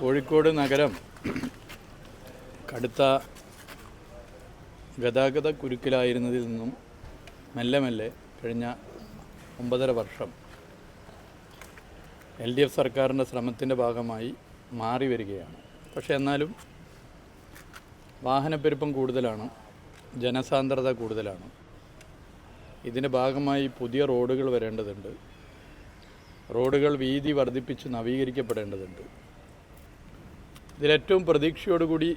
കോഴിക്കോട് നഗരം കടുത്ത ഗതാഗത കുരുക്കിലായിരുന്നതിൽ നിന്നും മെല്ലെ മെല്ലെ കഴിഞ്ഞ ഒമ്പതര വർഷം എൽ ഡി എഫ് സർക്കാരിന്റെ ശ്രമത്തിന്റെ ഭാഗമായി മാറി വരികയാണ്. പക്ഷേ എന്നാലും വാഹനപ്പെരുപ്പം കൂടുതലാണ് ജനസാന്ദ്രത കൂടുതലാണ്. ഇതിന്റെ ഭാഗമായി പുതിയ റോഡുകൾ വരേണ്ടതുണ്ട്. റോഡുകൾ വീതി വർദ്ധിപ്പിച്ച് നവീകരിക്കപ്പെടേണ്ടതുണ്ട്. ഇതിലേറ്റവും പ്രതീക്ഷയോടുകൂടി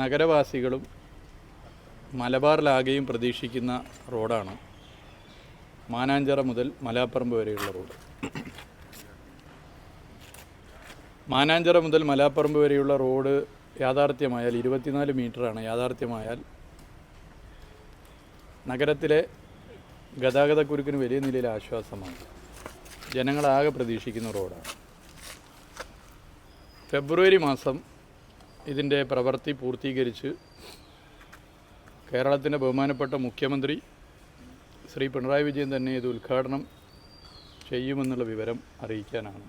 നഗരവാസികളും മലബാറിലാകെയും പ്രതീക്ഷിക്കുന്ന റോഡാണ് മാനാഞ്ചിറ മുതൽ മലാപ്പറമ്പ് വരെയുള്ള റോഡ്. മാനാഞ്ചിറ മുതൽ മലാപ്പറമ്പ് വരെയുള്ള റോഡ് യാഥാർത്ഥ്യമായാൽ ഇരുപത്തിനാല് മീറ്ററാണ്. യാഥാർത്ഥ്യമായാൽ നഗരത്തിലെ ഗതാഗതക്കുരുക്കിന് വലിയ നിലയിൽ ആശ്വാസമാണ്. ജനങ്ങളാകെ പ്രതീക്ഷിക്കുന്ന റോഡാണ്. ഫെബ്രുവരി മാസം ഇതിന്റെ പ്രവൃത്തി പൂർത്തീകരിച്ച് കേരളത്തിന്റെ ബഹുമാനപ്പെട്ട മുഖ്യമന്ത്രി ശ്രീ പിണറായി വിജയൻ തന്നെ ഇത് ഉദ്ഘാടനം ചെയ്യുമെന്നുള്ള വിവരം അറിയിക്കാനാണ്.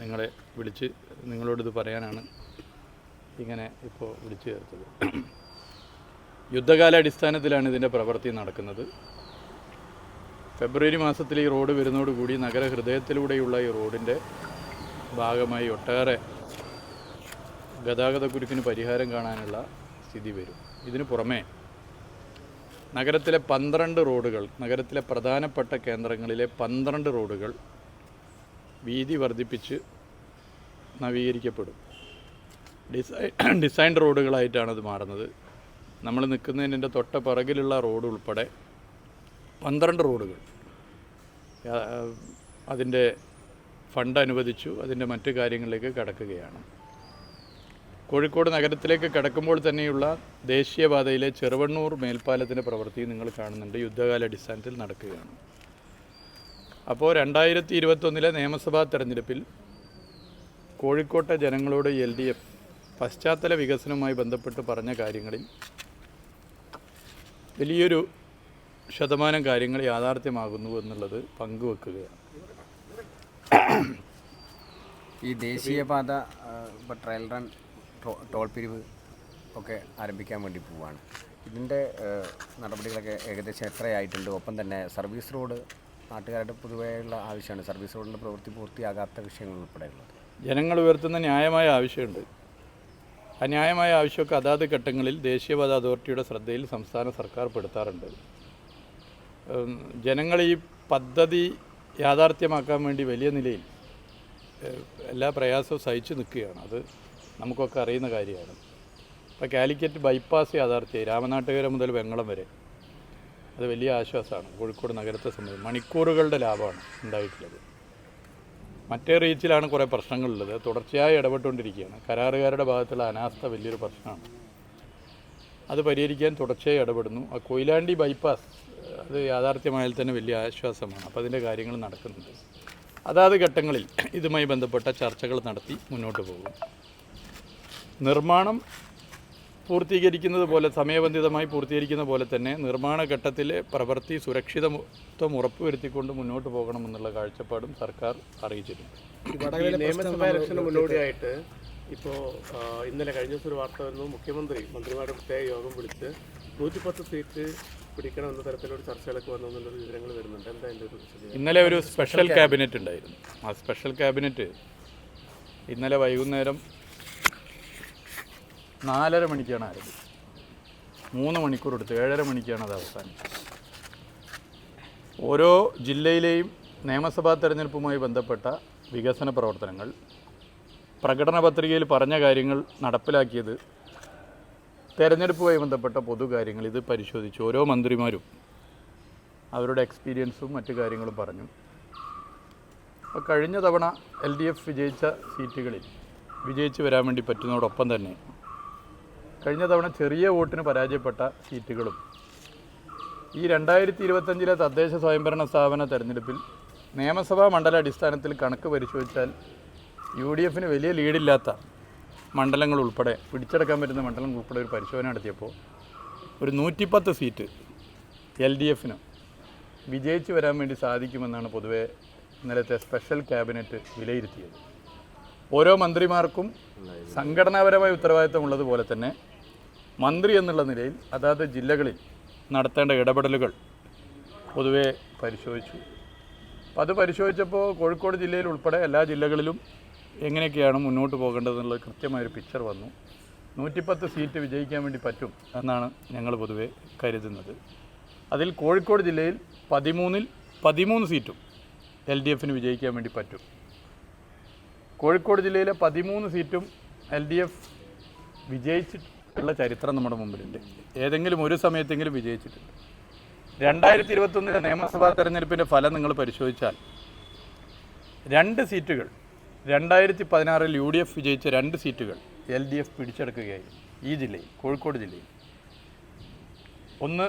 നിങ്ങളെ വിളിച്ച് നിങ്ങളോടിത് പറയാനാണ് ഇങ്ങനെ ഇപ്പോൾ വിളിച്ചു ചേർത്തത്. യുദ്ധകാലാടിസ്ഥാനത്തിലാണ് ഇതിന്റെ പ്രവൃത്തി നടക്കുന്നത്. ഫെബ്രുവരി മാസത്തിൽ ഈ റോഡ് വരുന്നതോടുകൂടി നഗരഹൃദയത്തിലൂടെയുള്ള ഈ റോഡിന്റെ ഭാഗമായി ഒട്ടേറെ ഗതാഗതക്കുരുക്കിന് പരിഹാരം കാണാനുള്ള സ്ഥിതി വരും. ഇതിനു പുറമേ നഗരത്തിലെ പന്ത്രണ്ട് റോഡുകൾ നഗരത്തിലെ പ്രധാനപ്പെട്ട കേന്ദ്രങ്ങളിലെ പന്ത്രണ്ട് റോഡുകൾ വീതി വർദ്ധിപ്പിച്ച് നവീകരിക്കപ്പെടും. ഡിസൈൻ ഡിസൈൻ റോഡുകളായിട്ടാണ് അത് മാറുന്നത്. നമ്മൾ നിൽക്കുന്നതിന്റെ തൊട്ട പിറകിലുള്ള റോഡ് ഉൾപ്പെടെ പന്ത്രണ്ട് റോഡുകൾ. അതിന്റെ ഫണ്ട് അനുവദിച്ചു അതിന്റെ മറ്റു കാര്യങ്ങളിലേക്ക് കടക്കുകയാണ്. കോഴിക്കോട് നഗരത്തിലേക്ക് കടക്കുമ്പോൾ തന്നെയുള്ള ദേശീയപാതയിലെ ചെറുവണ്ണൂർ മേൽപ്പാലത്തിന്റെ പ്രവൃത്തി നിങ്ങൾ കാണുന്നുണ്ട്. യുദ്ധകാലാടിസ്ഥാനത്തിൽ നടക്കുകയാണ്. അപ്പോൾ രണ്ടായിരത്തി ഇരുപത്തൊന്നിലെ നിയമസഭാ തെരഞ്ഞെടുപ്പിൽ കോഴിക്കോട്ടെ ജനങ്ങളോട് എൽ ഡി എഫ് പശ്ചാത്തല വികസനവുമായി ബന്ധപ്പെട്ട് പറഞ്ഞ കാര്യങ്ങളിൽ വലിയൊരു ശതമാനം കാര്യങ്ങൾ യാഥാർത്ഥ്യമാകുന്നു എന്നുള്ളത് പങ്കുവെക്കുകയാണ്. ഈ ദേശീയപാത ഇപ്പോൾ ട്രയൽ റൺ ടോൾ പിരിവ് ഒക്കെ ആരംഭിക്കാൻ വേണ്ടി പോവുകയാണ് ഇതിന്റെ നടപടികളൊക്കെ ഏകദേശം എത്രയായിട്ടുണ്ട്? ഒപ്പം തന്നെ സർവീസ് റോഡ് നാട്ടുകാരുടെ പൊതുവെയുള്ള ആവശ്യമാണ്. സർവീസ് റോഡിന്റെ പ്രവൃത്തി പൂർത്തിയാകാത്ത വിഷയങ്ങൾ ഉൾപ്പെടെയുള്ളത് ജനങ്ങൾ ഉയർത്തുന്ന ന്യായമായ ആവശ്യമുണ്ട്. ആ ന്യായമായ ആവശ്യമൊക്കെ അതാത് ഘട്ടങ്ങളിൽ ദേശീയപാത അതോറിറ്റിയുടെ ശ്രദ്ധയിൽ സംസ്ഥാന സർക്കാർ പെടുത്താറുണ്ട്. ജനങ്ങൾ ഈ പദ്ധതി യാഥാർത്ഥ്യമാക്കാൻ വേണ്ടി വലിയ നിലയിൽ എല്ലാ പ്രയാസവും സഹിച്ചു നിൽക്കുകയാണ്. അത് നമുക്കൊക്കെ അറിയുന്ന കാര്യമാണ്. ഇപ്പോൾ കാലിക്കറ്റ് ബൈപ്പാസ് യാഥാർത്ഥ്യമായി രാമനാട്ടുകര മുതൽ വെങ്ങളം വരെ. അത് വലിയ ആശ്വാസമാണ്. കോഴിക്കോട് നഗരത്തെ സംബന്ധിച്ച് മണിക്കൂറുകളുടെ ലാഭമാണ് ഉണ്ടായിട്ടുള്ളത്. മറ്റേ റീച്ചിലാണ് കുറേ പ്രശ്നങ്ങളുള്ളത്. തുടർച്ചയായി ഇടപെട്ടുകൊണ്ടിരിക്കുകയാണ്. കരാറുകാരുടെ ഭാഗത്തുള്ള അനാസ്ഥ വലിയൊരു പ്രശ്നമാണ്. അത് പരിഹരിക്കാൻ തുടർച്ചയായി ഇടപെടുന്നു. ആ കൊയിലാണ്ടി ബൈപ്പാസ് അത് യാഥാർത്ഥ്യമായാൽ തന്നെ വലിയ ആശ്വാസമാണ്. അപ്പോൾ അതിന്റെ കാര്യങ്ങൾ നടക്കുന്നുണ്ട്. അതാത് ഘട്ടങ്ങളിൽ ഇതുമായി ബന്ധപ്പെട്ട ചർച്ചകൾ നടത്തി മുന്നോട്ട് പോകും. നിർമ്മാണം പൂർത്തീകരിക്കുന്നത് പോലെ സമയബന്ധിതമായി പൂർത്തീകരിക്കുന്ന പോലെ തന്നെ നിർമ്മാണ ഘട്ടത്തിലെ പ്രവൃത്തി സുരക്ഷിതത്വം ഉറപ്പുവരുത്തിക്കൊണ്ട് മുന്നോട്ട് പോകണമെന്നുള്ള കാഴ്ചപ്പാടും സർക്കാർ അറിയിച്ചിട്ടുണ്ട്. ഈ നിയമസഭാ ഇലക്ഷന് മുന്നോടിയായിട്ട് ഇപ്പോൾ ഇന്നലെ കഴിഞ്ഞ ദിവസം ഒരു വാർത്ത വന്നു മുഖ്യമന്ത്രി മന്ത്രിമാരുടെ പ്രത്യേക യോഗം വിളിച്ച് നൂറ്റിപ്പത്ത് സീറ്റ് പിടിക്കണം എന്ന തരത്തിലൊരു ചർച്ചകളൊക്കെ വന്നു എന്നുള്ളൊരു വിവരങ്ങൾ വരുന്നുണ്ട്. എന്താ എന്റെ ഒരു ഇന്നലെ ഒരു സ്പെഷ്യൽ ക്യാബിനറ്റ് ഉണ്ടായിരുന്നു. ആ സ്പെഷ്യൽ ക്യാബിനറ്റ് ഇന്നലെ വൈകുന്നേരം നാലര മണിക്കാണ് ആരംഭിച്ചത് മൂന്ന് മണിക്കൂർ എടുത്ത് ഏഴര മണിക്കാണ് അത് അവസാനിച്ചത് ഓരോ ജില്ലയിലെയും നിയമസഭാ തെരഞ്ഞെടുപ്പുമായി ബന്ധപ്പെട്ട വികസന പ്രവർത്തനങ്ങൾ പ്രകടന പത്രികയിൽ പറഞ്ഞ കാര്യങ്ങൾ നടപ്പിലാക്കിയത് തെരഞ്ഞെടുപ്പുമായി ബന്ധപ്പെട്ട പൊതുകാര്യങ്ങൾ ഇത് പരിശോധിച്ച് ഓരോ മന്ത്രിമാരും അവരുടെ എക്സ്പീരിയൻസും മറ്റു കാര്യങ്ങളും പറഞ്ഞു. അപ്പോൾ കഴിഞ്ഞ തവണ എൽ ഡി എഫ് വിജയിച്ച സീറ്റുകളിൽ വിജയിച്ച് വരാൻ വേണ്ടി പറ്റുന്നതോടൊപ്പം തന്നെ കഴിഞ്ഞ തവണ ചെറിയ വോട്ടിന് പരാജയപ്പെട്ട സീറ്റുകളും. ഈ രണ്ടായിരത്തി ഇരുപത്തഞ്ചിലെ തദ്ദേശ സ്വയംഭരണ സ്ഥാപന തെരഞ്ഞെടുപ്പിൽ നിയമസഭാ മണ്ഡല അടിസ്ഥാനത്തിൽ കണക്ക് പരിശോധിച്ചാൽ യു ഡി എഫിന് വലിയ ലീഡില്ലാത്ത മണ്ഡലങ്ങൾ ഉൾപ്പെടെ പിടിച്ചെടുക്കാൻ പറ്റുന്ന മണ്ഡലങ്ങൾ ഉൾപ്പെടെ ഒരു പരിശോധന നടത്തിയപ്പോൾ ഒരു നൂറ്റിപ്പത്ത് സീറ്റ് എൽ ഡി എഫിന് വിജയിച്ചു വരാൻ വേണ്ടി സാധിക്കുമെന്നാണ് പൊതുവെ ഇന്നലത്തെ സ്പെഷ്യൽ ക്യാബിനറ്റ് വിലയിരുത്തിയത്. ഓരോ മന്ത്രിമാർക്കും സംഘടനാപരമായ ഉത്തരവാദിത്തമുള്ളതുപോലെ തന്നെ മന്ത്രി എന്നുള്ള നിലയിൽ അതാത് ജില്ലകളിൽ നടത്തേണ്ട ഇടപെടലുകൾ പൊതുവെ പരിശോധിച്ചു. അപ്പം അത് പരിശോധിച്ചപ്പോൾ കോഴിക്കോട് ജില്ലയിൽ ഉൾപ്പെടെ എല്ലാ ജില്ലകളിലും എങ്ങനെയൊക്കെയാണ് മുന്നോട്ട് പോകേണ്ടതെന്നുള്ള കൃത്യമായൊരു പിക്ചർ വന്നു. നൂറ്റിപ്പത്ത് സീറ്റ് വിജയിക്കാൻ വേണ്ടി പറ്റും എന്നാണ് ഞങ്ങൾ പൊതുവെ കരുതുന്നത്. അതിൽ കോഴിക്കോട് ജില്ലയിൽ പതിമൂന്നിൽ പതിമൂന്ന് സീറ്റും എൽ ഡി എഫിന് വിജയിക്കാൻ വേണ്ടി പറ്റും. കോഴിക്കോട് ജില്ലയിലെ പതിമൂന്ന് സീറ്റും എൽ ഡി എഫ് വിജയിച്ചിട്ടുള്ള ചരിത്രം നമ്മുടെ മുമ്പിലുണ്ട്. ഏതെങ്കിലും ഒരു സമയത്തെങ്കിലും വിജയിച്ചിട്ടുണ്ട്. രണ്ടായിരത്തി ഇരുപത്തൊന്നിലെ നിയമസഭാ തെരഞ്ഞെടുപ്പിന്റെ ഫലം നിങ്ങൾ പരിശോധിച്ചാൽ രണ്ട് സീറ്റുകൾ രണ്ടായിരത്തി പതിനാറിൽ യു ഡി എഫ് വിജയിച്ച രണ്ട് സീറ്റുകൾ എൽ ഡി എഫ് പിടിച്ചെടുക്കുകയായിരുന്നു ഈ ജില്ലയിൽ കോഴിക്കോട് ജില്ലയിൽ. ഒന്ന്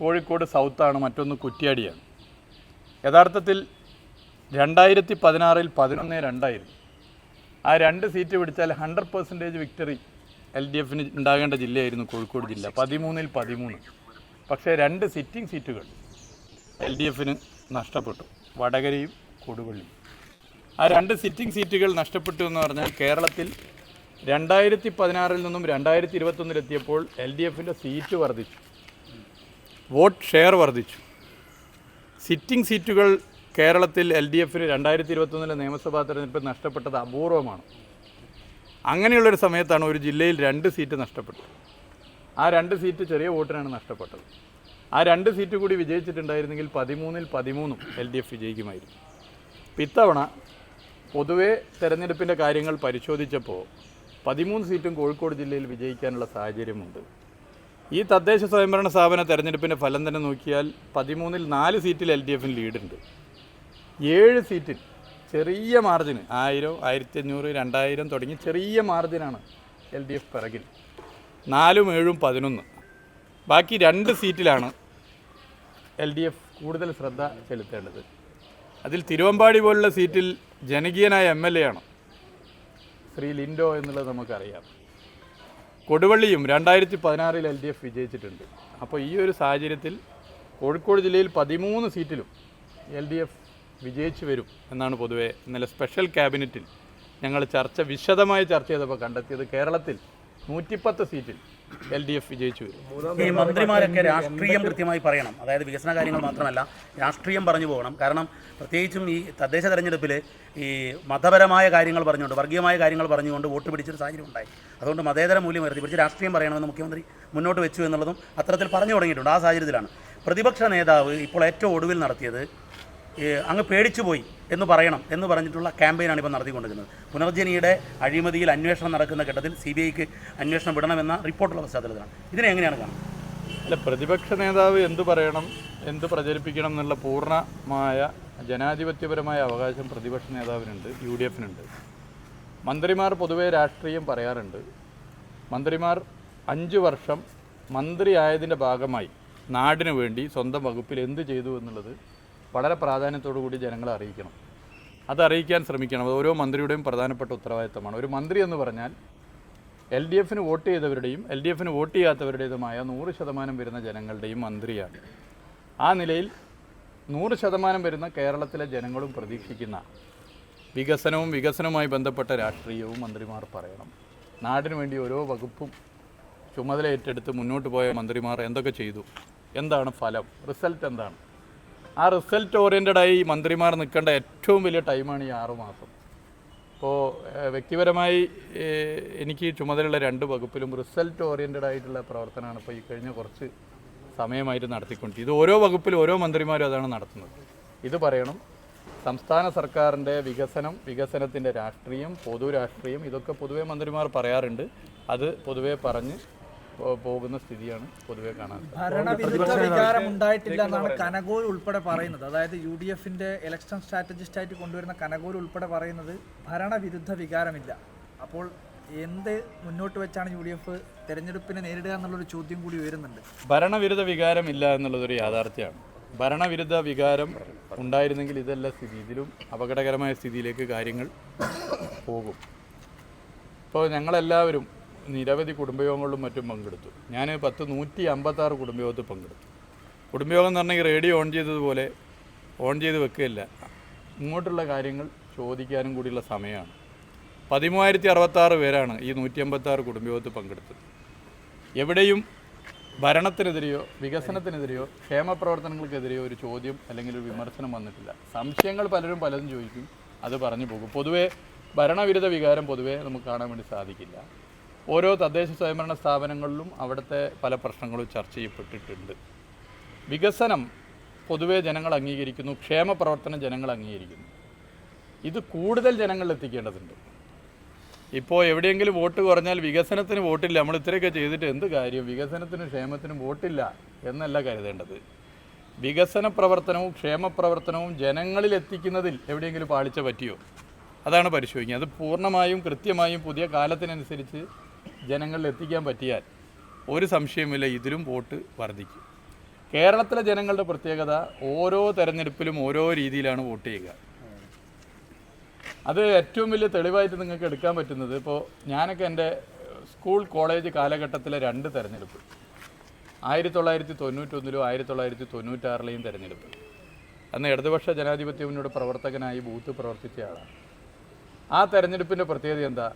കോഴിക്കോട് സൗത്താണ് മറ്റൊന്ന് കുറ്റ്യാടിയാണ്. യഥാർത്ഥത്തിൽ രണ്ടായിരത്തി പതിനാറിൽ പതിനൊന്ന് രണ്ടായിരുന്നു. ആ രണ്ട് സീറ്റ് പിടിച്ചാൽ hundred percentage victory L D എഫിന് ഉണ്ടാകേണ്ട ജില്ലയായിരുന്നു കോഴിക്കോട് ജില്ല. പതിമൂന്നിൽ പതിമൂന്ന്. പക്ഷേ രണ്ട് സിറ്റിംഗ് സീറ്റുകൾ എൽ ഡി എഫിന് നഷ്ടപ്പെട്ടു. വടകരയും കൊടുവള്ളിയും. ആ രണ്ട് സിറ്റിംഗ് സീറ്റുകൾ നഷ്ടപ്പെട്ടു എന്ന് പറഞ്ഞാൽ കേരളത്തിൽ രണ്ടായിരത്തി പതിനാറിൽ നിന്നും രണ്ടായിരത്തി ഇരുപത്തൊന്നിലെത്തിയപ്പോൾ എൽ ഡി എഫിന്റെ സീറ്റ് വർദ്ധിച്ചു. വോട്ട് ഷെയർ വർദ്ധിച്ചു. സിറ്റിംഗ് സീറ്റുകൾ കേരളത്തിൽ എൽ ഡി എഫിന് രണ്ടായിരത്തി ഇരുപത്തൊന്നിലെ നിയമസഭാ തെരഞ്ഞെടുപ്പിൽ നഷ്ടപ്പെട്ടത് അപൂർവമാണ്. അങ്ങനെയുള്ളൊരു സമയത്താണ് ഒരു ജില്ലയിൽ രണ്ട് സീറ്റ് നഷ്ടപ്പെട്ടത്. ആ രണ്ട് സീറ്റ് ചെറിയ വോട്ടിനാണ് നഷ്ടപ്പെട്ടത്. ആ രണ്ട് സീറ്റ് കൂടി വിജയിച്ചിട്ടുണ്ടായിരുന്നെങ്കിൽ പതിമൂന്നിൽ പതിമൂന്നും എൽ ഡി എഫ് വിജയിക്കുമായിരുന്നു. ഇപ്പം ഇത്തവണ പൊതുവേ തെരഞ്ഞെടുപ്പിന്റെ കാര്യങ്ങൾ പരിശോധിച്ചപ്പോൾ പതിമൂന്ന് സീറ്റും കോഴിക്കോട് ജില്ലയിൽ വിജയിക്കാനുള്ള സാഹചര്യമുണ്ട്. ഈ തദ്ദേശ സ്വയംഭരണ സ്ഥാപന തെരഞ്ഞെടുപ്പിന്റെ ഫലം തന്നെ നോക്കിയാൽ പതിമൂന്നിൽ നാല് സീറ്റിൽ എൽ ഡി എഫിന് ലീഡുണ്ട്. ഏഴ് സീറ്റിൽ ചെറിയ മാർജിന് ആയിരം ആയിരത്തി അഞ്ഞൂറ് രണ്ടായിരം തുടങ്ങി ചെറിയ മാർജിനാണ് എൽ ഡി എഫ് പിറകിൽ. നാലും ഏഴും പതിനൊന്ന്. ബാക്കി രണ്ട് സീറ്റിലാണ് എൽ ഡി എഫ് കൂടുതൽ ശ്രദ്ധ ചെലുത്തേണ്ടത്. അതിൽ തിരുവമ്പാടി പോലുള്ള സീറ്റിൽ ജനകീയനായ എം എൽ എ ആണ്. ശ്രീ ലിൻഡോ എന്നുള്ളത് നമുക്കറിയാം. കൊടുവള്ളിയും രണ്ടായിരത്തി പതിനാറിൽ എൽ ഡി എഫ് വിജയിച്ചിട്ടുണ്ട്. അപ്പോൾ ഈ ഒരു സാഹചര്യത്തിൽ കോഴിക്കോട് ജില്ലയിൽ പതിമൂന്ന് സീറ്റിലും എൽ ഡി എഫ് വിജയിച്ചു വരും എന്നാണ് പൊതുവെ ഇന്നലെ സ്പെഷ്യൽ ക്യാബിനറ്റിൽ ഞങ്ങൾ ചർച്ച വിശദമായി ചർച്ച ചെയ്തപ്പോൾ കണ്ടെത്തിയത് കേരളത്തിൽ നൂറ്റിപ്പത്ത് സീറ്റിൽ എൽ ഡി എഫ് വിജയിച്ചു വരും. ഈ മന്ത്രിമാരൊക്കെ രാഷ്ട്രീയം കൃത്യമായി പറയണം. അതായത് വികസന കാര്യങ്ങൾ മാത്രമല്ല രാഷ്ട്രീയം പറഞ്ഞു പോകണം. കാരണം പ്രത്യേകിച്ചും ഈ തദ്ദേശ തെരഞ്ഞെടുപ്പിൽ ഈ മതപരമായ കാര്യങ്ങൾ പറഞ്ഞുകൊണ്ട് വർഗീയമായ കാര്യങ്ങൾ പറഞ്ഞുകൊണ്ട് വോട്ട് പിടിച്ചൊരു സാഹചര്യം ഉണ്ടായി. അതുകൊണ്ട് മതേതര മൂല്യം ഉയർത്തിപ്പിടിച്ച് രാഷ്ട്രീയം പറയണമെന്ന് മുഖ്യമന്ത്രി മുന്നോട്ട് വെച്ചു എന്നുള്ളതും അത്തരത്തിൽ പറഞ്ഞു തുടങ്ങിയിട്ടുണ്ട്. ആ സാഹചര്യത്തിലാണ്. പ്രതിപക്ഷ നേതാവ് ഇപ്പോൾ ഏറ്റവും ഒടുവിൽ നടത്തിയത് അങ്ങ് പേടിച്ചു പോയി എന്ന് പറയണം എന്ന് പറഞ്ഞിട്ടുള്ള ക്യാമ്പയിനാണ് ഇപ്പോൾ നടത്തിക്കൊണ്ടിരിക്കുന്നത്. പുനർജനിയുടെ അഴിമതിയിൽ അന്വേഷണം നടക്കുന്ന ഘട്ടത്തിൽ സി ബി ഐക്ക് അന്വേഷണം വിടണമെന്ന റിപ്പോർട്ടുള്ള പശ്ചാത്തലത്തിലാണ്. ഇതിനെ എങ്ങനെയാണ് കാണുന്നത്? അല്ല പ്രതിപക്ഷ നേതാവ് എന്തു പറയണം എന്ത് പ്രചരിപ്പിക്കണം എന്നുള്ള പൂർണമായ ജനാധിപത്യപരമായ അവകാശം പ്രതിപക്ഷ നേതാവിനുണ്ട് യു ഡി എഫിനുണ്ട് മന്ത്രിമാർ പൊതുവെ രാഷ്ട്രീയം പറയാറുണ്ട്. മന്ത്രിമാർ അഞ്ച് വർഷം മന്ത്രിയായതിന്റെ ഭാഗമായി നാടിനു വേണ്ടി സ്വന്തം വകുപ്പിൽ എന്ത് ചെയ്തു എന്നുള്ളത് വളരെ പ്രാധാന്യത്തോടു കൂടി ജനങ്ങളെ അറിയിക്കണം. അത് അറിയിക്കാൻ ശ്രമിക്കണം. അത് ഓരോ മന്ത്രിയുടെയും പ്രധാനപ്പെട്ട ഉത്തരവാദിത്തമാണ്. ഒരു മന്ത്രി എന്ന് പറഞ്ഞാൽ എൽ ഡി എഫിന് വോട്ട് ചെയ്തവരുടെയും എൽ ഡി എഫിന് വോട്ട് ചെയ്യാത്തവരുടേതുമായ നൂറ് ശതമാനം വരുന്ന ജനങ്ങളുടെയും മന്ത്രിയാണ്. ആ നിലയിൽ നൂറ് ശതമാനം വരുന്ന കേരളത്തിലെ ജനങ്ങളും പ്രതീക്ഷിക്കുന്ന വികസനവും വികസനവുമായി ബന്ധപ്പെട്ട രാഷ്ട്രീയവും മന്ത്രിമാർ പറയണം. നാടിന് വേണ്ടി ഓരോ വകുപ്പും ചുമതല ഏറ്റെടുത്ത് മുന്നോട്ട് പോയ മന്ത്രിമാർ എന്തൊക്കെ ചെയ്തു? എന്താണ് ഫലം? റിസൾട്ട് എന്താണ്? ആ റിസൾട്ട് ഓറിയന്റഡായി മന്ത്രിമാർ നിൽക്കേണ്ട ഏറ്റവും വലിയ ടൈമാണ് ഈ ആറു മാസം. ഇപ്പോൾ വ്യക്തിപരമായി എനിക്ക് ചുമതലയുള്ള രണ്ട് വകുപ്പിലും റിസൾട്ട് ഓറിയന്റഡ് ആയിട്ടുള്ള പ്രവർത്തനമാണ് ഇപ്പോൾ ഈ കഴിഞ്ഞ കുറച്ച് സമയമായിട്ട് നടത്തിക്കൊണ്ട് ഇത് ഓരോ വകുപ്പിലും ഓരോ മന്ത്രിമാരും അതാണ് നടത്തുന്നത്. ഇത് പറയണം സംസ്ഥാന സർക്കാരിന്റെ വികസനം വികസനത്തിന്റെ രാഷ്ട്രീയം പൊതു രാഷ്ട്രീയം ഇതൊക്കെ പൊതുവേ മന്ത്രിമാർ പറയാറുണ്ട്. അത് പൊതുവേ പറഞ്ഞ് പോകുന്ന സ്ഥിതിയാണ് പൊതുവെ കാണാൻ സാധിക്കുന്നത്. ഭരണവിരുദ്ധ വികാരം ഉണ്ടായിട്ടില്ല എന്നാണ് കനകോൽ ഉൾപ്പെടെ പറയുന്നത്. അതായത് യു ഡി എഫിന്റെ ഇലക്ഷൻ സ്ട്രാറ്റജിസ്റ്റ് ആയിട്ട് കൊണ്ടുവരുന്ന കനകോൽ ഉൾപ്പെടെ പറയുന്നത് ഭരണവിരുദ്ധ വികാരമില്ല. അപ്പോൾ എന്ത് മുന്നോട്ട് വെച്ചാണ് യു ഡി എഫ് തെരഞ്ഞെടുപ്പിനെ നേരിടുക എന്നുള്ളൊരു ചോദ്യം കൂടി ഉയരുന്നുണ്ട്. ഭരണവിരുദ്ധ വികാരം ഇല്ല എന്നുള്ളതൊരു യാഥാർത്ഥ്യമാണ്. ഭരണവിരുദ്ധ വികാരം ഉണ്ടായിരുന്നെങ്കിൽ ഇതല്ല സ്ഥിതി. ഇതിലും അപകടകരമായ സ്ഥിതിയിലേക്ക് കാര്യങ്ങൾ പോകും. ഇപ്പോൾ ഞങ്ങളെല്ലാവരും നിരവധി കുടുംബയോഗങ്ങളിലും മറ്റും പങ്കെടുത്തു. ഞാൻ പത്ത് നൂറ്റി അമ്പത്താറ് കുടുംബയോഗത്തിൽ പങ്കെടുത്തു. കുടുംബയോഗം എന്ന് പറഞ്ഞാൽ റേഡിയോ ഓൺ ചെയ്തതുപോലെ ഓൺ ചെയ്ത് വെക്കുകയില്ല. ഇങ്ങോട്ടുള്ള കാര്യങ്ങൾ ചോദിക്കാനും കൂടിയുള്ള സമയമാണ്. പതിമൂവായിരത്തി അറുപത്താറ് പേരാണ് ഈ നൂറ്റി അമ്പത്താറ് കുടുംബയോഗത്തിൽ പങ്കെടുത്തത്. എവിടെയും ഭരണത്തിനെതിരെയോ വികസനത്തിനെതിരെയോ ക്ഷേമപ്രവർത്തനങ്ങൾക്കെതിരെയോ ഒരു ചോദ്യം അല്ലെങ്കിൽ ഒരു വിമർശനം വന്നിട്ടില്ല. സംശയങ്ങൾ പലരും പലതും ചോദിക്കും. അത് പറഞ്ഞു പോകും. പൊതുവേ ഭരണവിരുദ്ധ വികാരം പൊതുവേ നമുക്ക് കാണാൻ വേണ്ടി സാധിക്കില്ല. ഓരോ തദ്ദേശ സ്വയംഭരണ സ്ഥാപനങ്ങളിലും അവിടുത്തെ പല പ്രശ്നങ്ങളും ചർച്ച ചെയ്യപ്പെട്ടിട്ടുണ്ട്. വികസനം പൊതുവേ ജനങ്ങൾ അംഗീകരിക്കുന്നു ക്ഷേമ പ്രവർത്തനം ജനങ്ങൾ അംഗീകരിക്കുന്നു. ഇത് കൂടുതൽ ജനങ്ങളിൽ എത്തിക്കേണ്ടതുണ്ട്. ഇപ്പോൾ എവിടെയെങ്കിലും വോട്ട് കുറഞ്ഞാൽ വികസനത്തിന് വോട്ടില്ല. നമ്മൾ ഇത്രയൊക്കെ ചെയ്തിട്ട് എന്ത് കാര്യം? വികസനത്തിനും ക്ഷേമത്തിനും വോട്ടില്ല എന്നല്ല കരുതേണ്ടത്. വികസന പ്രവർത്തനവും ക്ഷേമ പ്രവർത്തനവും ജനങ്ങളിൽ എത്തിക്കുന്നതിൽ എവിടെയെങ്കിലും പാളിച്ച പറ്റിയോ? അതാണ് പരിശോധിക്കുക. അത് പൂർണമായും കൃത്യമായും പുതിയ കാലത്തിനനുസരിച്ച് ജനങ്ങളിൽ എത്തിക്കാൻ പറ്റിയാൽ ഒരു സംശയമില്ല ഇതിലും വോട്ട് വർദ്ധിക്കും. കേരളത്തിലെ ജനങ്ങളുടെ പ്രത്യേകത ഓരോ തെരഞ്ഞെടുപ്പിലും ഓരോ രീതിയിലാണ് വോട്ട് ചെയ്യുക. അത് ഏറ്റവും വലിയ തെളിവായിട്ട് നിങ്ങൾക്ക് എടുക്കാൻ പറ്റുന്നത് ഇപ്പോൾ ഞാനൊക്കെ എന്റെ സ്കൂൾ കോളേജ് കാലഘട്ടത്തിലെ രണ്ട് തെരഞ്ഞെടുപ്പ്. ആയിരത്തി തൊള്ളായിരത്തി തൊണ്ണൂറ്റൊന്നിലും ആയിരത്തി തൊള്ളായിരത്തി തൊണ്ണൂറ്റാറിലെയും തെരഞ്ഞെടുപ്പ്. അന്ന് ഇടതുപക്ഷ ജനാധിപത്യ മുന്നോട് പ്രവർത്തകനായി ബൂത്ത് പ്രവർത്തിച്ച ആളാണ് ആ തെരഞ്ഞെടുപ്പിന്റെ പ്രത്യേകത എന്താ?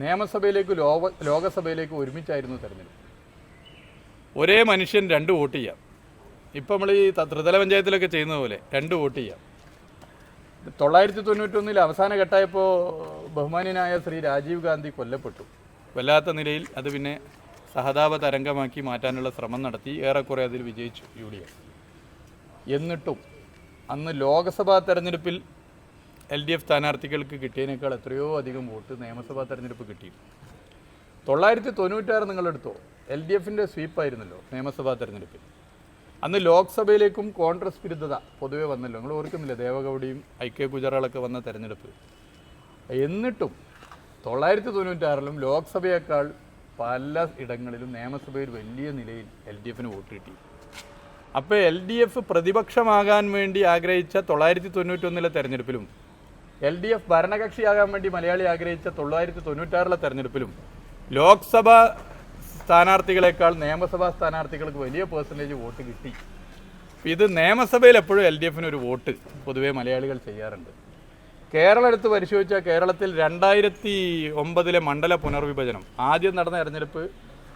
നിയമസഭയിലേക്ക് ലോക ലോകസഭയിലേക്ക് ഒരുമിച്ചായിരുന്നു തെരഞ്ഞെടുപ്പ്. ഒരേ മനുഷ്യൻ രണ്ട് വോട്ട് ചെയ്യാം. ഇപ്പം നമ്മൾ ഈ ത്രിതല പഞ്ചായത്തിലൊക്കെ ചെയ്യുന്ന പോലെ രണ്ട് വോട്ട് ചെയ്യാം. തൊള്ളായിരത്തി തൊണ്ണൂറ്റൊന്നിൽ അവസാന ഘട്ടമായപ്പോൾ ബഹുമാന്യനായ ശ്രീ രാജീവ് ഗാന്ധി കൊല്ലപ്പെട്ടു. വല്ലാത്ത നിലയിൽ അത് പിന്നെ സഹതാപ തരംഗമാക്കി മാറ്റാനുള്ള ശ്രമം നടത്തി. ഏറെക്കുറെ അതിൽ വിജയിച്ചു യു ഡി എഫ്. എന്നിട്ടും അന്ന് ലോക്സഭാ തെരഞ്ഞെടുപ്പിൽ എൽ ഡി എഫ് സ്ഥാനാർത്ഥികൾക്ക് കിട്ടിയതിനേക്കാൾ എത്രയോ അധികം വോട്ട് നിയമസഭാ തെരഞ്ഞെടുപ്പ് കിട്ടി. തൊള്ളായിരത്തി തൊണ്ണൂറ്റാറ് നിങ്ങളെടുത്തോ എൽ ഡി എഫിന്റെ സ്വീപ്പായിരുന്നല്ലോ നിയമസഭാ തെരഞ്ഞെടുപ്പിൽ. അന്ന് ലോക്സഭയിലേക്കും കോൺഗ്രസ് വിരുദ്ധത പൊതുവെ വന്നല്ലോ. നിങ്ങൾ ഓർക്കുന്നില്ല ദേവഗൗഡിയും ഐ കെ ഗുജറാളൊക്കെ വന്ന തെരഞ്ഞെടുപ്പ്? എന്നിട്ടും തൊള്ളായിരത്തി തൊണ്ണൂറ്റാറിലും ലോക്സഭയേക്കാൾ പല ഇടങ്ങളിലും നിയമസഭയിൽ വലിയ നിലയിൽ എൽ ഡി എഫിന് വോട്ട് കിട്ടി. അപ്പോൾ എൽ ഡി എഫ് പ്രതിപക്ഷമാകാൻ വേണ്ടി ആഗ്രഹിച്ച തൊള്ളായിരത്തി തൊണ്ണൂറ്റൊന്നിലെ തെരഞ്ഞെടുപ്പിലും എൽ ഡി എഫ് ഭരണകക്ഷിയാകാൻ വേണ്ടി മലയാളി ആഗ്രഹിച്ച തൊള്ളായിരത്തി തൊണ്ണൂറ്റാറിലെ തെരഞ്ഞെടുപ്പിലും ലോക്സഭ സ്ഥാനാർത്ഥികളെക്കാൾ നിയമസഭാ സ്ഥാനാർത്ഥികൾക്ക് വലിയ പേഴ്സന്റേജ് വോട്ട് കിട്ടി. ഇത് നിയമസഭയിൽ എപ്പോഴും എൽ ഡി എഫിന് ഒരു വോട്ട് പൊതുവേ മലയാളികൾ ചെയ്യാറുണ്ട്. കേരളം എടുത്ത് പരിശോധിച്ചാൽ കേരളത്തിൽ രണ്ടായിരത്തി ഒമ്പതിലെ മണ്ഡല പുനർവിഭജനം ആദ്യം നടന്ന തെരഞ്ഞെടുപ്പ്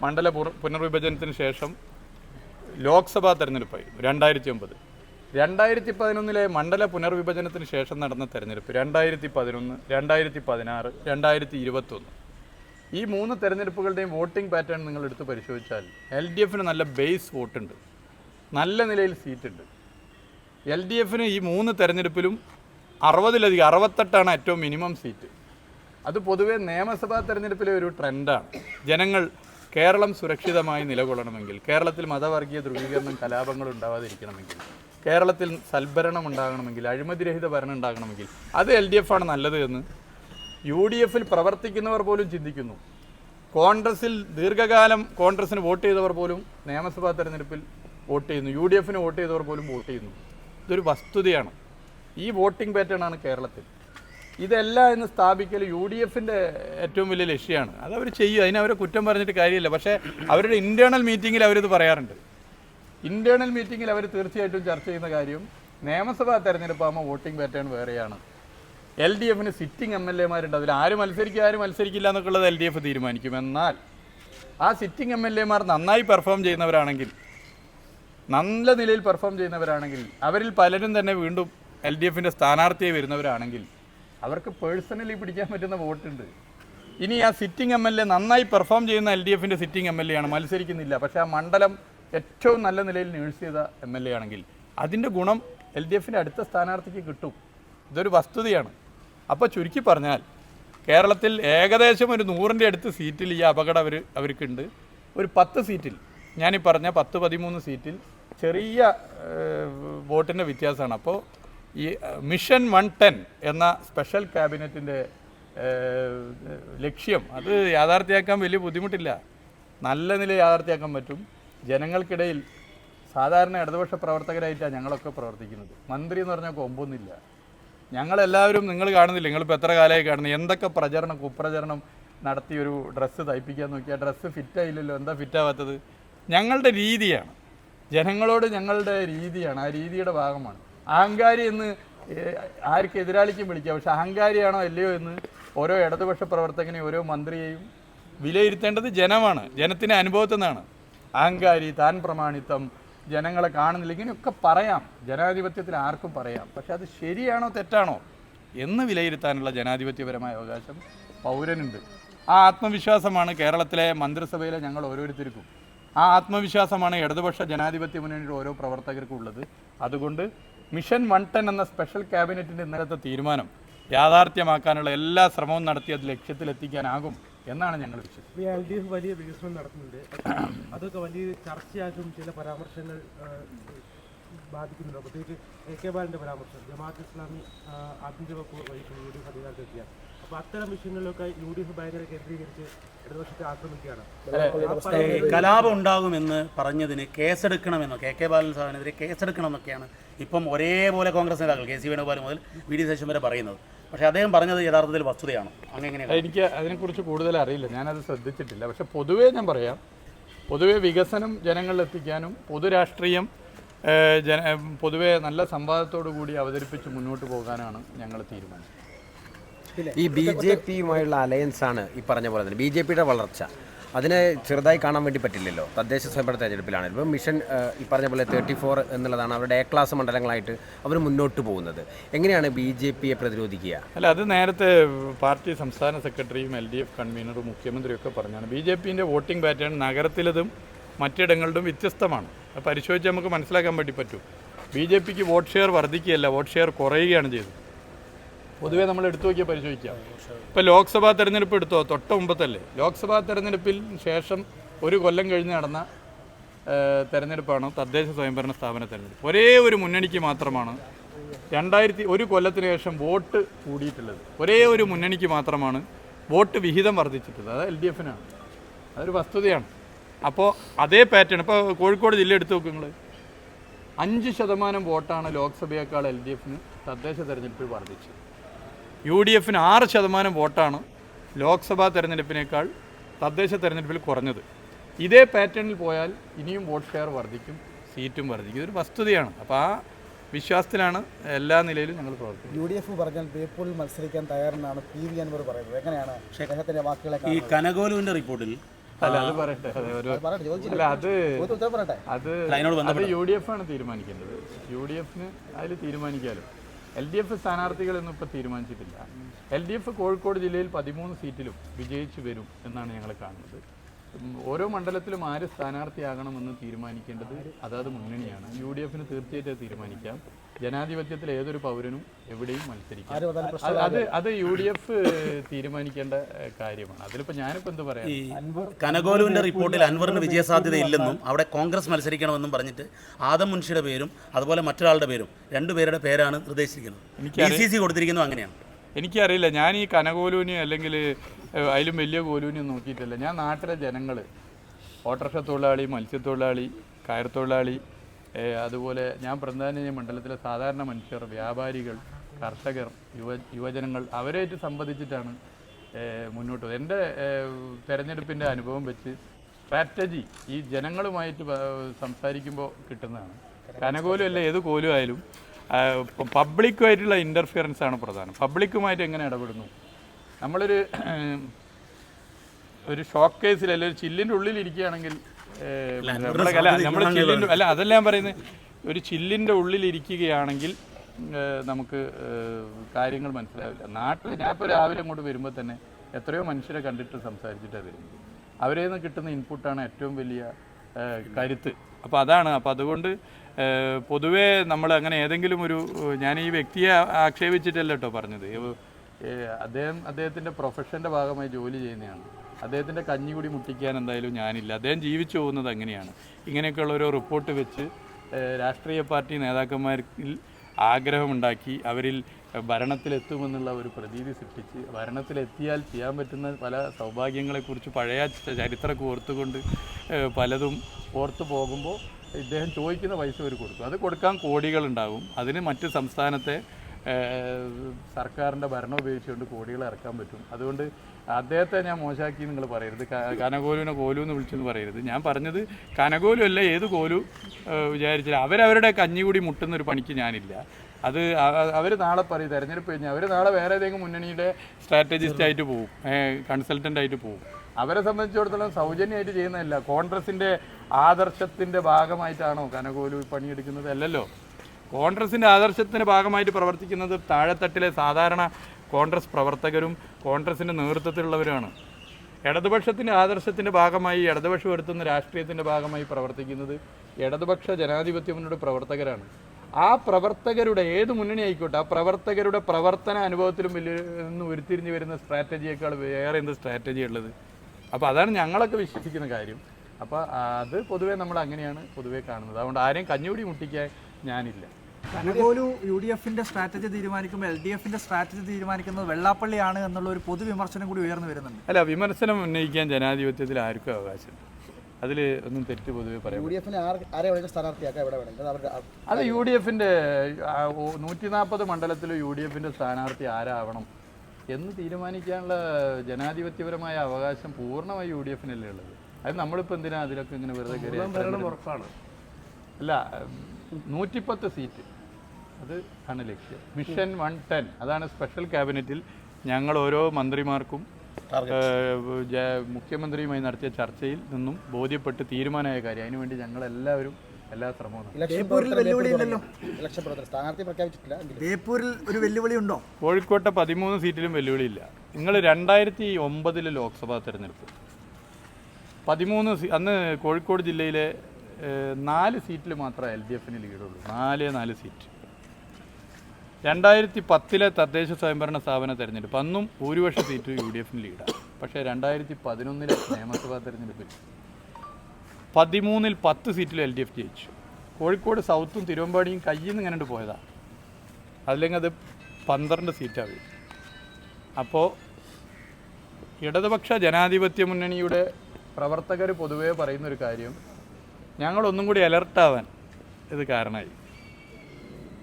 മണ്ഡല പുനർവിഭജനത്തിന് ശേഷം ലോക്സഭാ തെരഞ്ഞെടുപ്പായി രണ്ടായിരത്തി ഒമ്പത്. രണ്ടായിരത്തി പതിനൊന്നിലെ മണ്ഡല പുനർവിഭജനത്തിന് ശേഷം നടന്ന തെരഞ്ഞെടുപ്പ് രണ്ടായിരത്തി പതിനൊന്ന് രണ്ടായിരത്തി പതിനാറ് രണ്ടായിരത്തി ഇരുപത്തൊന്ന് ഈ മൂന്ന് തെരഞ്ഞെടുപ്പുകളുടെയും വോട്ടിംഗ് പാറ്റേൺ നിങ്ങൾ എടുത്ത് പരിശോധിച്ചാൽ എൽ ഡി എഫിന് നല്ല ബേസ് വോട്ടുണ്ട്. നല്ല നിലയിൽ സീറ്റുണ്ട്. എൽ ഡി എഫിന് ഈ മൂന്ന് തെരഞ്ഞെടുപ്പിലും അറുപതിലധികം അറുപത്തെട്ടാണ് ഏറ്റവും മിനിമം സീറ്റ്. അത് പൊതുവേ നിയമസഭാ തെരഞ്ഞെടുപ്പിലെ ഒരു ട്രെൻഡാണ്. ജനങ്ങൾ കേരളം സുരക്ഷിതമായി നിലകൊള്ളണമെങ്കിൽ കേരളത്തിൽ മതവർഗീയ ധ്രുവീകരണം കലാപങ്ങൾ ഉണ്ടാവാതിരിക്കണമെങ്കിൽ കേരളത്തിൽ സൽഭരണം ഉണ്ടാകണമെങ്കിൽ അഴിമതിരഹിത ഭരണം ഉണ്ടാകണമെങ്കിൽ അത് എൽ ഡി എഫ് ആണ് നല്ലത് എന്ന് യു ഡി എഫിൽ പ്രവർത്തിക്കുന്നവർ പോലും ചിന്തിക്കുന്നു. കോൺഗ്രസിൽ ദീർഘകാലം കോൺഗ്രസിന് വോട്ട് ചെയ്തവർ പോലും നിയമസഭാ തെരഞ്ഞെടുപ്പിൽ വോട്ട് ചെയ്യുന്നു. യു ഡി എഫിന് വോട്ട് ചെയ്തവർ പോലും വോട്ട് ചെയ്യുന്നു. ഇതൊരു വസ്തുതയാണ്. ഈ വോട്ടിംഗ് പാറ്റേൺ ആണ് കേരളത്തിൽ. ഇതെല്ലാം എന്ന് സ്ഥാപിക്കൽ യു ഡി എഫിന്റെ ഏറ്റവും വലിയ ലക്ഷ്യമാണ്. അതവർ ചെയ്യും. അതിനവരെ കുറ്റം പറഞ്ഞിട്ട് കാര്യമില്ല. പക്ഷേ അവരുടെ ഇന്റേർണൽ മീറ്റിങ്ങിൽ അവരിത് പറയാറുണ്ട്. ഇന്റേർണൽ മീറ്റിംഗിൽ അവർ തീർച്ചയായിട്ടും ചർച്ച ചെയ്യുന്ന കാര്യം നിയമസഭാ തെരഞ്ഞെടുപ്പാകുമ്പോൾ വോട്ടിംഗ് പാറ്റേൺ വേറെയാണ്. എൽ ഡി എഫിന് സിറ്റിംഗ് എം എൽ എമാരുണ്ട് അതിൽ ആര് മത്സരിക്കുക ആര് മത്സരിക്കില്ല എന്നൊക്കെയുള്ളത് എൽ ഡി എഫ് തീരുമാനിക്കും. എന്നാൽ ആ സിറ്റിംഗ് എം എൽ എമാർ നന്നായി പെർഫോം ചെയ്യുന്നവരാണെങ്കിൽ നല്ല നിലയിൽ പെർഫോം ചെയ്യുന്നവരാണെങ്കിൽ അവരിൽ പലരും തന്നെ വീണ്ടും എൽ ഡി എഫിന്റെ സ്ഥാനാർത്ഥിയായി വരുന്നവരാണെങ്കിൽ അവർക്ക് പേഴ്സണലി പിടിക്കാൻ പറ്റുന്ന വോട്ടുണ്ട്. ഇനി ആ സിറ്റിംഗ് എം എൽ എ നന്നായി പെർഫോം ചെയ്യുന്ന എൽ ഡി എഫിന്റെ സിറ്റിംഗ് എം എൽ എ ആണ്. മത്സരിക്കുന്നില്ല. പക്ഷേ ആ മണ്ഡലം ഏറ്റവും നല്ല നിലയിൽ നേഴ്സ് ചെയ്ത എം എൽ എ ആണെങ്കിൽ അതിന്റെ ഗുണം എൽ ഡി എഫിന്റെ അടുത്ത സ്ഥാനാർത്ഥിക്ക് കിട്ടും. ഇതൊരു വസ്തുതയാണ്. അപ്പോൾ ചുരുക്കി പറഞ്ഞാൽ കേരളത്തിൽ ഏകദേശം ഒരു നൂറിന്റെ അടുത്ത് സീറ്റിൽ ഈ അപകടം അവർ അവർക്കുണ്ട്. ഒരു പത്ത് സീറ്റിൽ ഞാനീ പറഞ്ഞ പത്ത് പതിമൂന്ന് സീറ്റിൽ ചെറിയ വോട്ടിന്റെ വ്യത്യാസമാണ്. അപ്പോൾ ഈ മിഷൻ വൺ ടെൻ എന്ന സ്പെഷ്യൽ ക്യാബിനറ്റിന്റെ ലക്ഷ്യം അത് യാഥാർത്ഥ്യമാക്കാൻ വലിയ ബുദ്ധിമുട്ടില്ല. നല്ല നില യാഥാർത്ഥ്യമാക്കാൻ പറ്റും. ജനങ്ങൾക്കിടയിൽ സാധാരണ ഇടതുപക്ഷ പ്രവർത്തകരായിട്ടാണ് ഞങ്ങളൊക്കെ പ്രവർത്തിക്കുന്നത്. മന്ത്രി എന്ന് പറഞ്ഞാൽ കൊമ്പൊന്നുമില്ല. ഞങ്ങളെല്ലാവരും നിങ്ങൾ കാണുന്നില്ല? നിങ്ങളിപ്പോൾ എത്ര കാലമായി കാണുന്നു? എന്തൊക്കെ പ്രചരണം കുപ്രചരണം നടത്തി ഒരു ഡ്രസ്സ് തയ്പ്പിക്കാൻ നോക്കിയാൽ ഡ്രസ്സ് ഫിറ്റായില്ലല്ലോ. എന്താ ഫിറ്റാവാത്തത്? ഞങ്ങളുടെ രീതിയാണ്. ജനങ്ങളോട് ഞങ്ങളുടെ രീതിയാണ്. ആ രീതിയുടെ ഭാഗമാണ്. അഹങ്കാരി എന്ന് ആർക്ക് എതിരാളിക്കും വിളിക്കാം. പക്ഷെ അഹങ്കാരിയാണോ അല്ലയോ എന്ന് ഓരോ ഇടതുപക്ഷ പ്രവർത്തകനെയും ഓരോ മന്ത്രിയെയും വിലയിരുത്തേണ്ടത് ജനമാണ്. ജനത്തിന്റെ അനുഭവത്തിൽ നിന്നാണ്. അഹങ്കാരി താൻ പ്രമാണിത്വം ജനങ്ങളെ കാണുന്നില്ല. ഇങ്ങനെയൊക്കെ പറയാം. ജനാധിപത്യത്തിൽ ആർക്കും പറയാം. പക്ഷെ അത് ശരിയാണോ തെറ്റാണോ എന്ന് വിലയിരുത്താനുള്ള ജനാധിപത്യപരമായ അവകാശം പൗരനുണ്ട്. ആ ആത്മവിശ്വാസമാണ് കേരളത്തിലെ മന്ത്രിസഭയിലെ ഞങ്ങൾ ഓരോരുത്തർക്കും. ആ ആത്മവിശ്വാസമാണ് ഇടതുപക്ഷ ജനാധിപത്യ മുന്നണിയുടെ ഓരോ പ്രവർത്തകർക്കും ഉള്ളത്. അതുകൊണ്ട് മിഷൻ വൺ ടെൻ എന്ന സ്പെഷ്യൽ ക്യാബിനറ്റിന്റെ ഇന്നലത്തെ തീരുമാനം യാഥാർത്ഥ്യമാക്കാനുള്ള എല്ലാ ശ്രമവും നടത്തി അത് ലക്ഷ്യത്തിലെത്തിക്കാനാകും. എന്നാണ് ഞങ്ങൾ വിശ്വസിക്കുന്നത്. ഈ എൽ ഡി എഫ് വലിയ വികസനം നടത്തുന്നുണ്ട് അതൊക്കെ വലിയ ചർച്ചയായിട്ടും ചില പരാമർശങ്ങൾ ബാധിക്കുന്നുണ്ട്. പ്രത്യേകിച്ച് എ കെ ബാലിന്റെ പരാമർശം ജമാഅത്ത് ഇസ്ലാമി ആഭ്യന്തര വകുപ്പ് വഴി യു ഡി എഫ് അധികാരത്തിലെത്തിയ അപ്പോൾ അത്തരം വിഷയങ്ങളിലൊക്കെ യു ഡി എഫ് ഭയങ്കര കേന്ദ്രീകരിച്ച് ഇടതുപക്ഷത്തെ ആക്രമിക്കുകയാണ്. കലാപം ഉണ്ടാകുമെന്ന് പറഞ്ഞതിന് കേസെടുക്കണമെന്നോ കെ കെ ബാലൻ സാറിനെതിരെ കേസെടുക്കണമെന്നൊക്കെയാണ് ഇപ്പം ഒരേപോലെ കോൺഗ്രസ് നേതാക്കൾ കെ സി വേണുഗോപാൽ മുതൽ വി ഡി ശേഷം വരെ പറയുന്നത്. പക്ഷേ അദ്ദേഹം പറഞ്ഞത് യഥാർത്ഥത്തിൽ വസ്തുതയാണ്. അങ്ങനെ എനിക്ക് അതിനെക്കുറിച്ച് കൂടുതൽ അറിയില്ല. ഞാനത് ശ്രദ്ധിച്ചിട്ടില്ല. പക്ഷെ പൊതുവേ ഞാൻ പറയാം. പൊതുവേ വികസനം ജനങ്ങളിലെത്തിക്കാനും പൊതുരാഷ്ട്രീയം ജന പൊതുവേ നല്ല സംവാദത്തോടു കൂടി അവതരിപ്പിച്ച് മുന്നോട്ട് പോകാനാണ് ഞങ്ങൾ തീരുമാനം ഈ ബി ജെ പിയുമായുള്ള അലയൻസ് ആണ് ഈ പറഞ്ഞ പോലെ തന്നെ. ബി ജെ പിയുടെ വളർച്ച. അതിനെ ചെറുതായി കാണാൻ വേണ്ടി പറ്റില്ലല്ലോ. തദ്ദേശ സ്വയംഭരണ തെരഞ്ഞെടുപ്പിലാണ്. ഇപ്പോൾ മിഷൻ ഈ പറഞ്ഞ പോലെ തേർട്ടി ഫോർ എന്നുള്ളതാണ് അവരുടെ എ ക്ലാസ് മണ്ഡലങ്ങളായിട്ട് അവർ മുന്നോട്ട് പോകുന്നത്. എങ്ങനെയാണ് ബി ജെ പിയെ പ്രതിരോധിക്കുക? അല്ല അത് നേരത്തെ പാർട്ടി സംസ്ഥാന സെക്രട്ടറിയും എൽ ഡി എഫ് കൺവീനറും മുഖ്യമന്ത്രിയും ഒക്കെ പറഞ്ഞാണ്. ബി ജെ പിന്റെ വോട്ടിംഗ് പാറ്റേൺ നഗരത്തിലതും മറ്റിടങ്ങളിലും വ്യത്യസ്തമാണ്. പരിശോധിച്ച് നമുക്ക് മനസ്സിലാക്കാൻ വേണ്ടി പറ്റും. ബി ജെ പിക്ക് വോട്ട് ഷെയർ വർദ്ധിക്കുകയല്ല വോട്ട് ഷെയർ കുറയുകയാണ് ചെയ്തത്. പൊതുവേ നമ്മൾ എടുത്തു നോക്കിയാൽ പരിശോധിക്കാം. ഇപ്പോൾ ലോക്സഭാ തെരഞ്ഞെടുപ്പ് എടുത്തോ? തൊട്ട മുമ്പത്തല്ലേ? ലോക്സഭാ തെരഞ്ഞെടുപ്പിൽ ശേഷം ഒരു കൊല്ലം കഴിഞ്ഞ് നടന്ന തെരഞ്ഞെടുപ്പാണ് തദ്ദേശ സ്വയംഭരണ സ്ഥാപന തെരഞ്ഞെടുപ്പ്. ഒരേ ഒരു മുന്നണിക്ക് മാത്രമാണ് രണ്ടായിരത്തി ഒരു കൊല്ലത്തിന് ശേഷം വോട്ട് കൂടിയിട്ടുള്ളത്. ഒരേ ഒരു മുന്നണിക്ക് മാത്രമാണ് വോട്ട് വിഹിതം വർദ്ധിച്ചിട്ടുള്ളത്. അത് എൽ ഡി എഫിനാണ്. അതൊരു വസ്തുതയാണ്. അപ്പോൾ അതേ പാറ്റേൺ ഇപ്പോൾ കോഴിക്കോട് ജില്ല എടുത്തു നോക്കുക നിങ്ങൾ അഞ്ച് ശതമാനം വോട്ടാണ് ലോക്സഭയേക്കാൾ എൽ ഡി എഫിന് തദ്ദേശ തെരഞ്ഞെടുപ്പിൽ വർദ്ധിച്ചത്. യു ഡി എഫിന് ആറ് ശതമാനം വോട്ടാണ് ലോക്സഭാ തെരഞ്ഞെടുപ്പിനേക്കാൾ തദ്ദേശ തെരഞ്ഞെടുപ്പിൽ കുറഞ്ഞത്. ഇതേ പാറ്റേണിൽ പോയാൽ ഇനിയും വോട്ട് ഷെയർ വർദ്ധിക്കും സീറ്റും വർദ്ധിക്കും. ഇതൊരു വസ്തുതയാണ്. അപ്പോൾ ആ വിശ്വാസത്തിലാണ് എല്ലാ നിലയിലും ഞങ്ങൾ പ്രവർത്തിക്കുന്നത്. യു ഡി എഫ് പറഞ്ഞാൽ ബേപ്പൂരിൽ മത്സരിക്കാൻ തയ്യാറെന്നാണ് പി വി അൻവർ പറയുന്നത്. എങ്ങനെയാണ് അദ്ദേഹത്തിന്റെ വാക്കുകളെ ഈ കനകോലുവിന്റെ റിപ്പോർട്ടിൽ അല്ല അത് പറയട്ടെ. അല്ല അത് അത് യു ഡി എഫ് ആണ് തീരുമാനിക്കേണ്ടത്. യു ഡി എഫിന് അതിൽ തീരുമാനിക്കാമല്ലോ എൽ ഡി എഫ് സ്ഥാനാർത്ഥികളൊന്നും ഇപ്പോൾ തീരുമാനിച്ചിട്ടില്ല. എൽ ഡി എഫ് കോഴിക്കോട് ജില്ലയിൽ പതിമൂന്ന് സീറ്റിലും വിജയിച്ചു വരും എന്നാണ് ഞങ്ങൾ കാണുന്നത്. ഓരോ മണ്ഡലത്തിലും ആര് സ്ഥാനാർത്ഥിയാകണമെന്ന് തീരുമാനിക്കേണ്ടത് അതാത് മുന്നണിയാണ്. യു ഡി എഫിന് തീർച്ചയായിട്ടും തീരുമാനിക്കാം. ജനാധിപത്യത്തിൽ ഏതൊരു പൗരനും എവിടെയും മത്സരിക്കാം. അത് അത് യു ഡി എഫ് തീരുമാനിക്കേണ്ട കാര്യമാണ്. അതിലിപ്പോ ഞാനിപ്പോ എന്ത് പറയാം? കനകോലുവിന്റെ റിപ്പോർട്ടിൽ അൻവറിന് വിജയസാധ്യത ഇല്ലെന്നും അവിടെ കോൺഗ്രസ് മത്സരിക്കണമെന്നും പറഞ്ഞിട്ട് ആദം മുൻഷിയുടെ പേരും അതുപോലെ മറ്റൊരാളുടെ പേരും രണ്ടുപേരുടെ പേരാണ് നിർദ്ദേശിച്ചിരിക്കുന്നത്. എനിക്ക് സി സി കൊടുത്തിരിക്കുന്നത് അങ്ങനെയാണ്. എനിക്കറിയില്ല. ഞാൻ ഈ കനകോലൂനി അല്ലെങ്കിൽ അതിലും വലിയ കോലൂനിയും നോക്കിയിട്ടില്ല. ഞാൻ നാട്ടിലെ ജനങ്ങൾ ഓട്ടർഷ തൊഴിലാളി മത്സ്യത്തൊഴിലാളി കയർ തൊഴിലാളി അതുപോലെ ഞാൻ പ്രധാന മണ്ഡലത്തിലെ സാധാരണ മനുഷ്യർ വ്യാപാരികൾ കർഷകർ യുവ യുവജനങ്ങൾ അവരായിട്ട് സംബന്ധിച്ചിട്ടാണ് മുന്നോട്ട്. എന്റെ തെരഞ്ഞെടുപ്പിന്റെ അനുഭവം വെച്ച് സ്ട്രാറ്റജി ഈ ജനങ്ങളുമായിട്ട് സംസാരിക്കുമ്പോൾ കിട്ടുന്നതാണ്. കനകോലും അല്ല ഏത് കോലും ആയാലും പബ്ലിക്കുമായിട്ടുള്ള ഇന്റർഫിയറൻസ് ആണ് പ്രധാനം. പബ്ലിക്കുമായിട്ട് എങ്ങനെ ഇടപെടുന്നു? നമ്മളൊരു ഒരു ഷോക്ക് കേസിൽ അല്ലെങ്കിൽ ഒരു ചില്ലിന്റെ ഉള്ളിൽ ഇരിക്കുകയാണെങ്കിൽ നമ്മൾ ചില്ലിന്റെ അല്ല അതല്ല ഞാൻ പറയുന്നത്. ഒരു ചില്ലിന്റെ ഉള്ളിൽ ഇരിക്കുകയാണെങ്കിൽ നമുക്ക് കാര്യങ്ങൾ മനസ്സിലാവില്ല. നാട്ടിൽ ഞാൻ ഇപ്പോൾ രാവിലെ അങ്ങോട്ട് വരുമ്പോൾ തന്നെ എത്രയോ മനുഷ്യരെ കണ്ടിട്ട് സംസാരിച്ചിട്ടാണ് വരുന്നത്. അവരിൽ നിന്ന് കിട്ടുന്ന ഇൻപുട്ടാണ് ഏറ്റവും വലിയ കരുത്ത്. അപ്പോൾ അതാണ്. അപ്പോൾ അതുകൊണ്ട് പൊതുവേ നമ്മൾ അങ്ങനെ ഏതെങ്കിലും ഒരു ഞാൻ ഈ വ്യക്തിയെ ആക്ഷേപിച്ചിട്ടല്ല കേട്ടോ പറഞ്ഞത്. അദ്ദേഹം അദ്ദേഹത്തിന്റെ പ്രൊഫഷന്റെ ഭാഗമായി ജോലി ചെയ്യുന്നതാണ് അദ്ദേഹത്തിന്റെ കഞ്ഞികുടി മുട്ടിക്കാൻ എന്തായാലും ഞാനില്ല. അദ്ദേഹം ജീവിച്ചു പോകുന്നത് അങ്ങനെയാണ്. ഇങ്ങനെയൊക്കെയുള്ള ഓരോ റിപ്പോർട്ട് വെച്ച് രാഷ്ട്രീയ പാർട്ടി നേതാക്കന്മാരിൽ ആഗ്രഹമുണ്ടാക്കി അവരിൽ ഭരണത്തിലെത്തുമെന്നുള്ള ഒരു പ്രതീതി സൃഷ്ടിച്ച് ഭരണത്തിലെത്തിയാൽ ചെയ്യാൻ പറ്റുന്ന പല സൗഭാഗ്യങ്ങളെക്കുറിച്ച് പഴയ ചരിത്ര ഓർത്തുകൊണ്ട് പലതും ഓർത്തു പോകുമ്പോൾ ഇദ്ദേഹം ചോദിക്കുന്ന പൈസ അവർ കൊടുക്കും. അത് കൊടുക്കാൻ കോടികളുണ്ടാകും അതിന് മറ്റ് സംസ്ഥാനത്തെ സർക്കാരിന്റെ ഭരണം ഉപയോഗിച്ചുകൊണ്ട് കോടികൾ ഇറക്കാൻ പറ്റും. അതുകൊണ്ട് അദ്ദേഹത്തെ ഞാൻ മോശമാക്കി നിങ്ങൾ പറയരുത്. കനകോലുവിനെ കോലു എന്ന് വിളിച്ചെന്ന് പറയരുത്. ഞാൻ പറഞ്ഞത് കനകോലു അല്ല ഏത് കോലു വിചാരിച്ചില്ല. അവരവരുടെ കഞ്ഞികൂടി മുട്ടുന്ന ഒരു പണിക്ക് ഞാനില്ല. അത് അവർ നാളെ പറയും തിരഞ്ഞെടുപ്പ് കഴിഞ്ഞാൽ അവർ നാളെ വേറെ ഏതെങ്കിലും മുന്നണിയുടെ സ്ട്രാറ്റജിസ്റ്റ് ആയിട്ട് പോകും കൺസൾട്ടന്റ് ആയിട്ട് പോകും അവരെ സംബന്ധിച്ചിടത്തോളം സൗജന്യമായിട്ട് ചെയ്യുന്നതല്ല. കോൺഗ്രസിന്റെ ആദർശത്തിന്റെ ഭാഗമായിട്ടാണോ കനകോലു പണിയെടുക്കുന്നത് അല്ലല്ലോ? കോൺഗ്രസിന്റെ ആദർശത്തിന്റെ ഭാഗമായിട്ട് പ്രവർത്തിക്കുന്നത് താഴെത്തട്ടിലെ സാധാരണ കോൺഗ്രസ് പ്രവർത്തകരും കോൺഗ്രസിന്റെ നേതൃത്വത്തിലുള്ളവരുമാണ്. ഇടതുപക്ഷത്തിന്റെ ആദർശത്തിന്റെ ഭാഗമായി ഇടതുപക്ഷം വരുത്തുന്ന രാഷ്ട്രീയത്തിന്റെ ഭാഗമായി പ്രവർത്തിക്കുന്നത് ഇടതുപക്ഷ ജനാധിപത്യ മുന്നോട്ട് പ്രവർത്തകരാണ്. ആ പ്രവർത്തകരുടെ ഏത് മുന്നണി ആയിക്കോട്ടെ ആ പ്രവർത്തകരുടെ പ്രവർത്തന അനുഭവത്തിലും വലിയ നിന്ന് ഉരുത്തിരിഞ്ഞ് വരുന്ന സ്ട്രാറ്റജിയേക്കാൾ വേറെ എന്ത് സ്ട്രാറ്റജി ഉള്ളത്? അപ്പോൾ അതാണ് ഞങ്ങളൊക്കെ വിശ്വസിക്കുന്ന കാര്യം. അപ്പോൾ അത് പൊതുവേ നമ്മൾ അങ്ങനെയാണ് പൊതുവേ കാണുന്നത്. അതുകൊണ്ട് ആരെയും കഞ്ഞുപിടി മുട്ടിക്കാൻ ഞാനില്ല. കനകോലു യു ഡി എഫിന്റെ സ്ട്രാറ്റജി തീരുമാനിക്കുമ്പോൾ എൽ ഡി എഫിന്റെ സ്ട്രാറ്റജി തീരുമാനിക്കുന്നത് വെള്ളാപ്പള്ളിയാണ് എന്നുള്ള ഒരു പൊതു വിമർശനം കൂടി ഉയർന്നു വരുന്നുണ്ട്. അല്ല വിമർശനം ഉന്നയിക്കാൻ ജനാധിപത്യത്തിൽ ആർക്കും അവകാശം അതിൽ ഒന്നും തെറ്റ് പൊതുവെ പറയാം അത് യു ഡി എഫിന്റെ നൂറ്റി നാൽപ്പത് മണ്ഡലത്തിൽ യു ഡി എഫിന്റെ സ്ഥാനാർത്ഥി ആരാവണം എന്ന് തീരുമാനിക്കാനുള്ള ജനാധിപത്യപരമായ അവകാശം പൂർണമായി യു ഡി എഫിനല്ലേ ഉള്ളത്? അത് നമ്മളിപ്പോൾ എന്തിനാ അതിലൊക്കെ ഇങ്ങനെ വെറുതെ കയറി ഉറപ്പാണ്. അല്ല നൂറ്റിപ്പത്ത് സീറ്റ്. അത് ആണ് ലക്ഷ്യം. Mission one ten. അതാണ് സ്പെഷ്യൽ ക്യാബിനറ്റിൽ ഞങ്ങൾ ഓരോ മന്ത്രിമാർക്കും മുഖ്യമന്ത്രിയുമായി നടത്തിയ ചർച്ചയിൽ നിന്നും ബോധ്യപ്പെട്ട് തീരുമാനമായ കാര്യം. അതിനുവേണ്ടി ഞങ്ങൾ എല്ലാവരും എല്ലാ ശ്രമവും ഉണ്ടോ? കോഴിക്കോട്ടെ പതിമൂന്ന് സീറ്റിലും വെല്ലുവിളിയില്ല. നിങ്ങൾ രണ്ടായിരത്തി ഒമ്പതിലെ ലോക്സഭാ തെരഞ്ഞെടുപ്പ്. പതിമൂന്ന് അന്ന് കോഴിക്കോട് ജില്ലയിലെ നാല് സീറ്റിൽ മാത്രമേ എൽ ഡി എഫിന് ലീഡുള്ളൂ നാല് നാല് സീറ്റ്. രണ്ടായിരത്തി പത്തിലെ തദ്ദേശ സ്വയംഭരണ സ്ഥാപന തെരഞ്ഞെടുപ്പ് അന്നും ഭൂരിപക്ഷ സീറ്റ് യു ഡി എഫിന് ലീഡാണ് പക്ഷേ രണ്ടായിരത്തി പതിനൊന്നിലെ നിയമസഭാ തെരഞ്ഞെടുപ്പിൽ പതിമൂന്നിൽ പത്ത് സീറ്റിൽ എൽ ഡി എഫ് ജയിച്ചു. കോഴിക്കോട് സൗത്തും തിരുവമ്പാടിയും കയ്യിൽ നിന്ന് ഇങ്ങനെ പോയതാണ് അല്ലെങ്കിൽ അത് പന്ത്രണ്ട് സീറ്റാണ് അപ്പോൾ ഇടതുപക്ഷ ജനാധിപത്യ മുന്നണിയുടെ പ്രവർത്തകർ പൊതുവേ പറയുന്നൊരു കാര്യം ഞങ്ങളൊന്നും കൂടി അലർട്ടാവാൻ ഇത് കാരണമായി.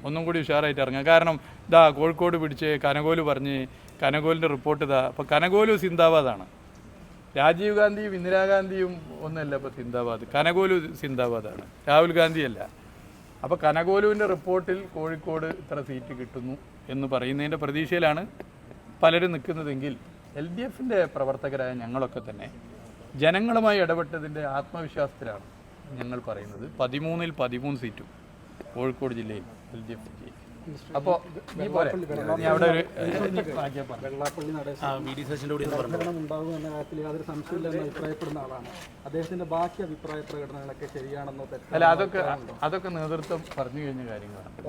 ഒന്നും കൂടി ഉഷാറായിട്ട് ഇറങ്ങുക കാരണം ഇതാ കോഴിക്കോട് പിടിച്ച് കനകോൽ പറഞ്ഞ് കനകോലിന്റെ റിപ്പോർട്ട് ഇതാ അപ്പോൾ കനകോലും സിന്ദാബാദാണ്. രാജീവ് ഗാന്ധിയും ഇന്ദിരാഗാന്ധിയും ഒന്നല്ല ഇപ്പോൾ സിന്ദാബാദ്. കനകോലു സിന്ദാബാദാണ്. രാഹുൽ ഗാന്ധിയല്ല. അപ്പോൾ കനകോലുവിന്റെ റിപ്പോർട്ടിൽ കോഴിക്കോട് ഇത്ര സീറ്റ് കിട്ടുന്നു എന്ന് പറയുന്നതിന്റെ പ്രതീക്ഷയിലാണ് പലരും നിൽക്കുന്നതെങ്കിൽ എൽ ഡി എഫിന്റെ പ്രവർത്തകരായ ഞങ്ങളൊക്കെ തന്നെ ജനങ്ങളുമായി ഇടപെട്ടതിന്റെ ആത്മവിശ്വാസത്തിലാണ് ഞങ്ങൾ പറയുന്നത്. പതിമൂന്നിൽ പതിമൂന്ന് സീറ്റും കോഴിക്കോട് ജില്ലയിൽ എൽ ഡി എഫ് അപ്പോൾ നീ പോരെ. നീ അവിടെ ഒരു. വെള്ളാപ്പള്ളി അഭിപ്രായപ്പെടുന്ന ആളാണ്. അദ്ദേഹത്തിന്റെ ബാക്കി അഭിപ്രായ പ്രകടനങ്ങളൊക്കെ ശരിയാണെന്നോ തെറ്റാണോ അല്ല അതൊക്കെ അതൊക്കെ നേതൃത്വം പറഞ്ഞു കഴിഞ്ഞ കാര്യങ്ങളാണ്.